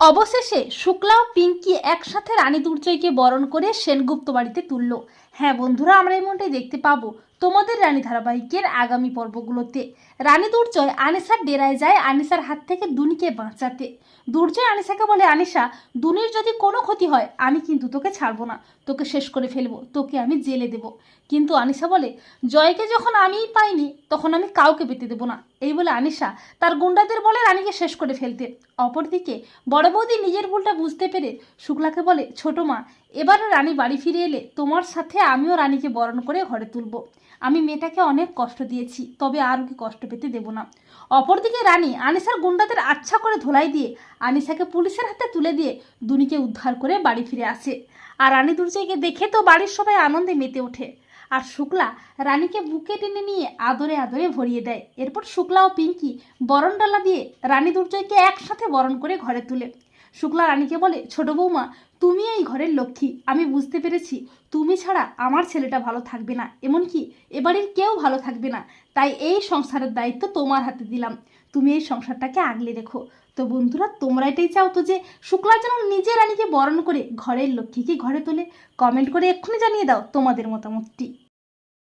অবশেষে শুক্লা পিঙ্কি একসাথে রানী দুর্জয়কে বরণ করে সেনগুপ্ত বাড়িতে তুলল। হ্যাঁ বন্ধুরা, আমরা এমনটাই দেখতে পাবো তোমাদের রানী ধারাবাহিকের আগামী পর্বগুলোতে। রানী দুর্জয় আনিসার ডেরায় যায় আনিসার হাত থেকে দুনিকে বাঁচাতে। দুর্জয় আনিসাকে বলে আনিসা দুনির যদি কোনো ক্ষতি হয়, আমি কিন্তু তোকে ছাড়বো না। তোকে শেষ করে ফেলব। তোকে আমি জেলে দেব। কিন্তু আনিসা বলে, জয়কে যখন আমিই পাইনি, তখন আমি কাউকে পেতে দেবো না। এই বলে আনিসা তার গুন্ডাদের বলে, রানীকে শেষ করে ফেলতে। অপরদিকে বড় বৌদি নিজের ভুলটা বুঝতে পেরে শুক্লাকে বলে, ছোট মা এবারে রানী বাড়ি ফিরে এলে তোমার সাথে আমিও রানীকে বরণ করে ঘরে তুলব। আমি মেয়েটাকে অনেক কষ্ট দিয়েছি, তবে আর ওকে কষ্ট পেতে দেব না। অপরদিকে রানী আনিসার গুন্ডাদের আচ্ছা করে ধোলাই দিয়ে আনিসাকে পুলিশের হাতে তুলে দিয়ে দুনিকে উদ্ধার করে বাড়ি ফিরে আসে। আর রানী দুর্জয়কে দেখে তো বাড়ির সবাই আনন্দে মেতে ওঠে। আর শুক্লা রানীকে বুকে টেনে নিয়ে আদরে আদরে ভরিয়ে দেয়। এরপর শুক্লা ও পিঙ্কি বরণ ডালা দিয়ে রানী দুর্জয়কে একসাথে বরণ করে ঘরে তুলে। শুক্লা রানীকে বলে, ছোট বৌমা, তুমি এই ঘরের লক্ষ্মী। আমি বুঝতে পেরেছি, তুমি ছাড়া আমার ছেলেটা ভালো থাকবে না। এমনকি এবারের কেউ ভালো থাকবে না। তাই এই সংসারের দায়িত্ব তোমার হাতে দিলাম। তুমি এই সংসারটাকে আগলে রেখো। তো বন্ধুরা, তোমরা এটাই চাও তো যে শুক্লা যেন নিজে রানীকে বরণ করে ঘরের লক্ষ্মীকে ঘরে তোলে। কমেন্ট করে এক্ষুনি জানিয়ে দাও তোমাদের মতামতটি।